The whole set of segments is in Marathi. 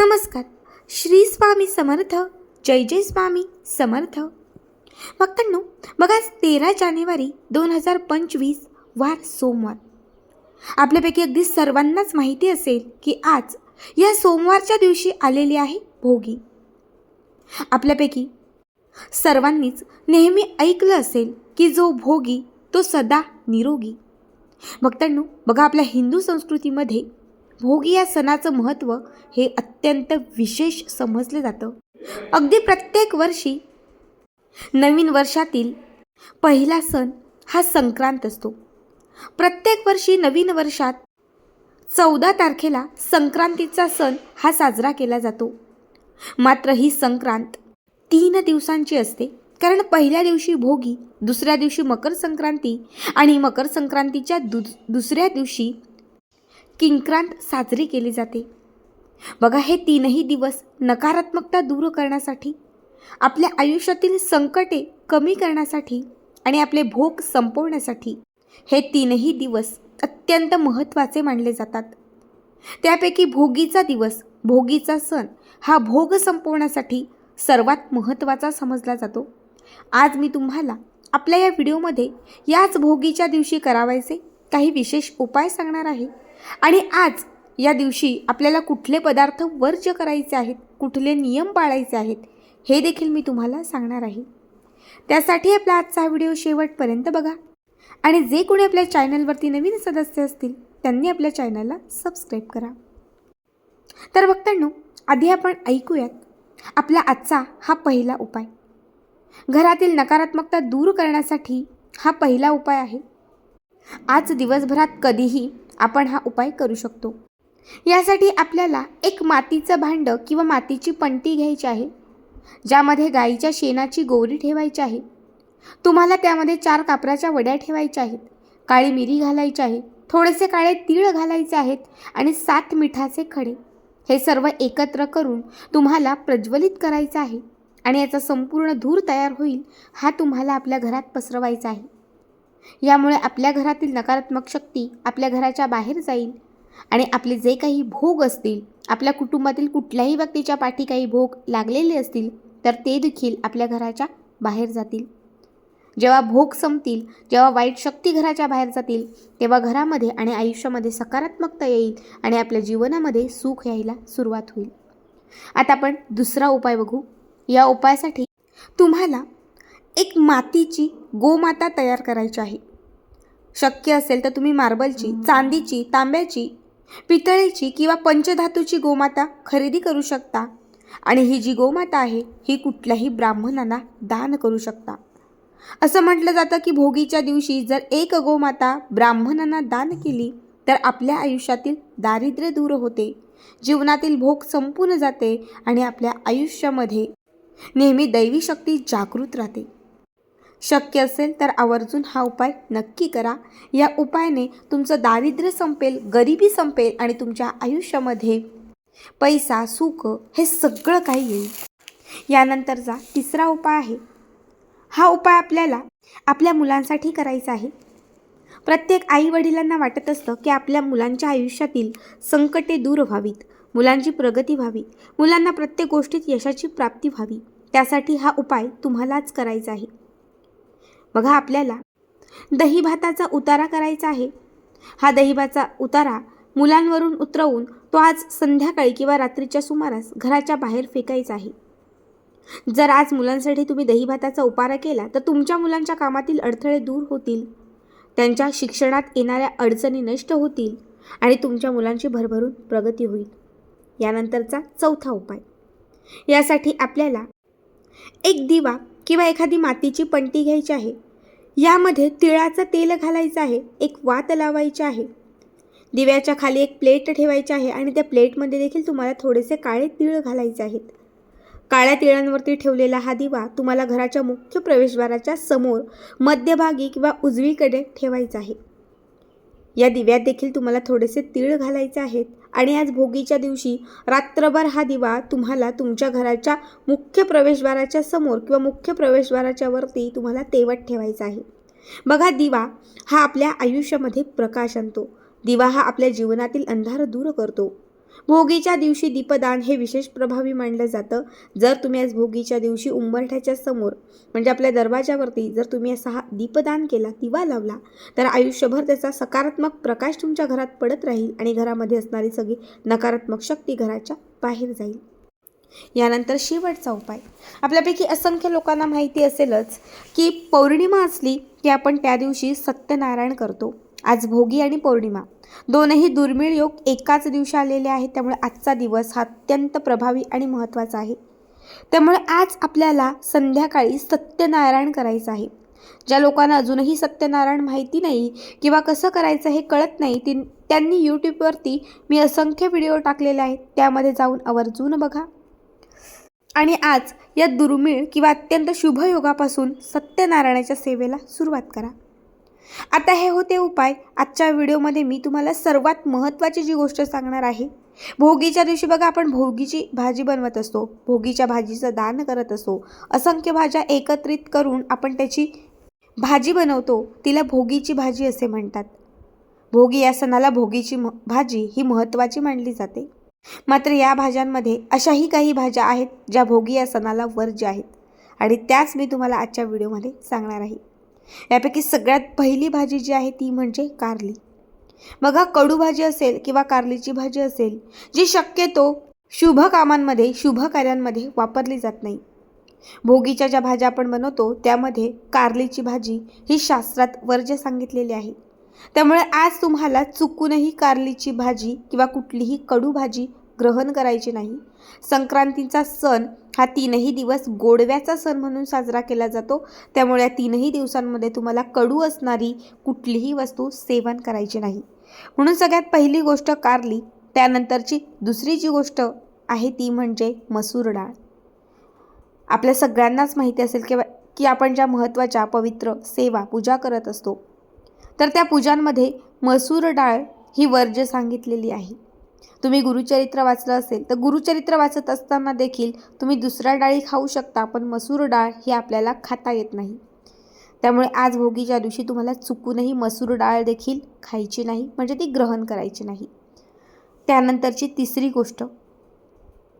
नमस्कार. श्री स्वामी समर्थ जय जय स्वामी समर्थ. भक्तांनो बघा आज तेरा जानेवारी दोन हजार पंचवीस वार सोमवार. आपल्यापैकी अगदी सर्वांनाच माहिती असेल की आज या सोमवारच्या दिवशी आलेली आहे भोगी. आपल्यापैकी सर्वांनीच नेहमी ऐकलं असेल की जो भोगी तो सदा निरोगी. भक्तांनो बघा आपल्या हिंदू संस्कृतीमध्ये भोगी या सणाचं महत्त्व हे अत्यंत विशेष समजलं जातं. अगदी प्रत्येक वर्षी नवीन वर्षातील पहिला सण हा संक्रांत असतो. प्रत्येक वर्षी नवीन वर्षात चौदा तारखेला संक्रांतीचा सण हा साजरा केला जातो. मात्र ही संक्रांत तीन दिवसांची असते. कारण पहिल्या दिवशी भोगी दुसऱ्या दिवशी मकर संक्रांती आणि मकर संक्रांतीच्या दु दुसऱ्या दिवशी किंक्रांत साजरी केली जाते. बघा हे तीनही दिवस नकारात्मकता दूर करण्यासाठी आपल्या आयुष्यातील संकटे कमी करण्यासाठी आणि आपले भोग संपवण्यासाठी हे तीनही दिवस अत्यंत महत्त्वाचे मानले जातात. त्यापैकी भोगीचा दिवस भोगीचा सण हा भोग संपवण्यासाठी सर्वात महत्त्वाचा समजला जातो. आज मी तुम्हाला आपल्या या व्हिडिओमध्ये याच भोगीच्या दिवशी करावायचे काही विशेष उपाय सांगणार आहे. आणि आज या दिवशी आपल्याला कुठले पदार्थ वर्ज करायचे आहेत कुठले नियम पाळायचे आहेत हे देखील मी तुम्हाला सांगणार आहे. त्यासाठी आपला आजचा हा व्हिडिओ शेवटपर्यंत बघा. आणि जे कोणी आपल्या चॅनलवरती नवीन सदस्य असतील त्यांनी आपल्या चॅनलला सबस्क्राईब करा. तर भक्तांनो आधी आपण ऐकूयात आपला आजचा हा पहिला उपाय. घरातील नकारात्मकता दूर करण्यासाठी हा पहिला उपाय आहे. आज दिवसभरात कधीही आपण हा उपाय करू शकतो. यासाठी आपल्याला एक मातीचं भांडं किंवा मातीची पंटी घ्यायची आहे ज्यामध्ये गाईच्या शेणाची गोवरी ठेवायची आहे. तुम्हाला त्यामध्ये चार कापराच्या वड्या ठेवायच्या आहेत काळी मिरी घालायची आहे थोडेसे काळे तीळ घालायचे आहेत आणि सात मिठाचे खडे. हे सर्व एकत्र करून तुम्हाला प्रज्वलित करायचं आहे आणि याचा संपूर्ण धूर तयार होईल हा तुम्हाला आपल्या घरात पसरवायचा आहे. यामुळे आपल्या घरातील नकारात्मक शक्ती आपल्या घराच्या बाहेर जाईल आणि आपले जे काही भोग असतील आपल्या कुटुंबातील कुठल्याही व्यक्तीच्या पाठी काही भोग लागलेले असतील तर ते देखील आपल्या घराच्या बाहेर जातील. जेव्हा भोग संपतील जेव्हा वाईट शक्ती घराच्या बाहेर जातील तेव्हा घरामध्ये आणि आयुष्यामध्ये सकारात्मकता येईल आणि आपल्या जीवनामध्ये सुख यायला सुरुवात होईल. आता आपण दुसरा उपाय बघू. या उपायासाठी तुम्हाला एक मातीची गोमाता तयार करायची आहे. शक्य असेल तर तुम्ही मार्बलची चांदीची तांब्याची पितळेची किंवा पंचधातूची गोमाता खरेदी करू शकता. आणि ही जी गोमाता आहे ही कुठल्याही ब्राह्मणांना दान करू शकता. असं म्हटलं जातं की भोगीच्या दिवशी जर एक गोमाता ब्राह्मणांना दान केली तर आपल्या आयुष्यातील दारिद्र्य दूर होते. जीवनातील भोग संपून जाते आणि आपल्या आयुष्यामध्ये नेहमी दैवी शक्ती जागृत राहते. शक्य असेल तर आवर्जून हा उपाय नक्की करा. या उपायाने तुमचं दारिद्र्य संपेल गरिबी संपेल आणि तुमच्या आयुष्यामध्ये पैसा सुख हे सगळं काही येईल. यानंतरचा तिसरा उपाय आहे. हा उपाय आपल्याला आपल्या मुलांसाठी करायचा आहे. प्रत्येक आई वडिलांना वाटत असतं की आपल्या मुलांच्या आयुष्यातील संकटे दूर व्हावीत मुलांची प्रगती व्हावी मुलांना प्रत्येक गोष्टीत यशाची प्राप्ती व्हावी. त्यासाठी हा उपाय तुम्हालाच करायचा आहे. बघा आपल्याला. दही भाताचा उतारा करायचा आहे. हा दहीभाचा उतारा मुलांवरून उतरवून तो आज संध्याकाळी किंवा रात्रीच्या सुमारास घराच्या बाहेर फेकायचा आहे. जर आज मुलांसाठी तुम्ही दहीभाताचा उपारा केला तर तुमच्या मुलांच्या कामातील अडथळे दूर होतील. त्यांच्या शिक्षणात येणाऱ्या अडचणी नष्ट होतील आणि तुमच्या मुलांची भरभरून प्रगती होईल. यानंतरचा चौथा उपाय. यासाठी आपल्याला एक दिवा किंवा एखादी मातीची पंटी घ्यायची आहे. यामध्ये तिळाचं तेल घालायचं आहे एक वात लावायची आहे. दिव्याच्या खाली एक प्लेट ठेवायची आहे आणि त्या प्लेटमध्ये देखील तुम्हाला थोडेसे काळे तिळ घालायचे आहेत. काळ्या तिळांवरती ठेवलेला हा दिवा तुम्हाला घराच्या मुख्य प्रवेशद्वाराच्या समोर मध्यभागी किंवा उजवीकडे ठेवायचा आहे. या दिव्यात देखील तुम्हाला थोडेसे तीळ घालायचे आहेत. आणि आज भोगीच्या दिवशी रात्रभर हा दिवा तुम्हाला तुमच्या घराच्या मुख्य प्रवेशद्वाराच्या समोर किंवा मुख्य प्रवेशद्वाराच्या वरती तुम्हाला तेवत ठेवायचा आहे. बघा दिवा हा आपल्या आयुष्यामध्ये प्रकाश आणतो. दिवा हा आपल्या जीवनातील अंधार दूर करतो. भोगीच्या दिवशी दीपदान हे विशेष प्रभावी मानलं जातं. जर तुम्ही आज भोगीच्या दिवशी उंबरठ्याच्या समोर म्हणजे आपल्या दरवाजावरती जर तुम्ही असा हा दीपदान केला दिवा लावला तर आयुष्यभर त्याचा सकारात्मक प्रकाश तुमच्या घरात पडत राहील आणि घरामध्ये असणारी सगळी नकारात्मक शक्ती घराच्या बाहेर जाईल. यानंतर शेवटचा उपाय. आपल्यापैकी असंख्य लोकांना माहिती असेलच की पौर्णिमा असली की आपण त्या दिवशी सत्यनारायण करतो. आज भोगी आणि पौर्णिमा. दोनही दुर्मिळ योग एकाच दिवशी आलेले आहेत. त्यामुळे आजचा दिवस हा अत्यंत प्रभावी आणि महत्त्वाचा आहे. त्यामुळे आज आपल्याला संध्याकाळी सत्यनारायण करायचं आहे. ज्या लोकांना अजूनही सत्यनारायण माहिती नाही किंवा कसं करायचं हे कळत नाही ती त्यांनी यूट्यूबवरती मी असंख्य व्हिडिओ टाकलेले आहेत. त्यामध्ये जाऊन आवर्जून बघा. आणि आज या दुर्मिळ किंवा अत्यंत शुभ योगापासून सत्यनारायणाच्या सेवेला सुरुवात करा. आता हे होते उपाय. आजच्या व्हिडिओमध्ये मी तुम्हाला सर्वात महत्त्वाची जी गोष्ट सांगणार आहे भोगीच्या दिवशी बघा आपण भोगीची भाजी बनवत असतो. भोगीच्या भाजीचं दान करत असतो. असंख्य भाज्या एकत्रित करून आपण त्याची भाजी बनवतो. तिला भोगीची भाजी असे म्हणतात. भोगी या सणाला भोगीची म भाजी ही महत्त्वाची मानली जाते. मात्र या भाज्यांमध्ये अशाही काही भाज्या आहेत ज्या भोगी या सणाला वर्ज्य आहेत. आणि त्याच मी तुम्हाला आजच्या व्हिडिओमध्ये सांगणार आहे. यापैकी सगळ्यात पहिली भाजी जी आहे ती म्हणजे कारली. बघा कडू भाजी असेल किंवा कारलीची भाजी असेल जी शक्यतो शुभ कामांमध्ये शुभ कार्यांमध्ये वापरली जात नाही. भोगीच्या ज्या भाज्या आपण बनवतो त्यामध्ये कारलीची भाजी ही शास्त्रात वर्ज्य सांगितलेली आहे. त्यामुळे आज तुम्हाला चुकूनही कारलीची भाजी किंवा कुठलीही कडू भाजी ग्रहण करायचे नाही. संक्रांतीचा सण हा तीनही दिवस गोडव्याचा सण म्हणून साजरा केला जातो. त्यामुळे या तीनही दिवसांमध्ये तुम्हाला कडू असणारी कुठलीही वस्तू सेवन करायची नाही. म्हणून सगळ्यात पहिली गोष्ट कारली त्यानंतरची दुसरी जी गोष्ट आहे ती म्हणजे मसूर डाळ. आपल्या सगळ्यांनाच माहिती असेल की की आपण ज्या महत्त्वाच्या पवित्र सेवा पूजा करत असतो तर त्या पूजांमध्ये मसूर डाळ ही वर्ज्य सांगितलेली आहे. तुम्ही गुरुचरित्र वाचलं असेल तर गुरुचरित्र वाचत असताना देखील तुम्ही दुसऱ्या डाळी खाऊ शकता पण मसूर डाळ ही आपल्याला खाता येत नाही. त्यामुळे आज भोगीच्या दिवशी तुम्हाला चुकूनही मसूर डाळ देखील खायची नाही म्हणजे ती ग्रहण करायची नाही. त्यानंतरची तिसरी गोष्ट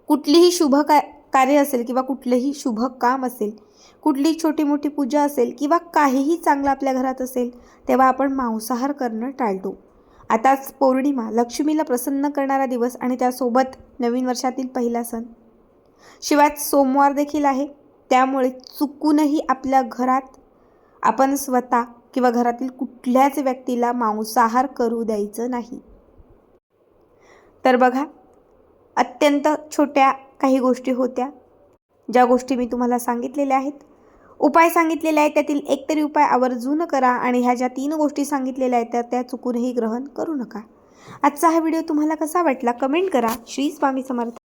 कुठलीही शुभ का कार्य असेल किंवा कुठलंही शुभ काम असेल कुठली छोटी मोठी पूजा असेल किंवा काहीही चांगलं आपल्या घरात असेल तेव्हा आपण मांसाहार करणं टाळतो. आताच पौर्णिमा लक्ष्मीला प्रसन्न करणारा दिवस आणि त्यासोबत नवीन वर्षातील पहिला सण. शिवाय सोमवार देखील आहे. त्यामुळे चुकूनही आपल्या घरात आपण स्वतः किंवा घरातील कुठल्याच व्यक्तीला मांसाहार करू द्यायचं नाही. तर बघा अत्यंत छोट्या काही गोष्टी होत्या. ज्या गोष्टी मी तुम्हाला सांगितलेल्या आहेत उपाय सांगितलेले आहेत त्यातील एक तरी उपाय आवर्जून करा आणि ह्या ज्या तीन गोष्टी सांगितलेल्या आहेत त्या त्या चुकूनही ग्रहण करू नका. आजचा हा व्हिडिओ तुम्हाला कसा वाटला कमेंट करा. श्री स्वामी समर्थ.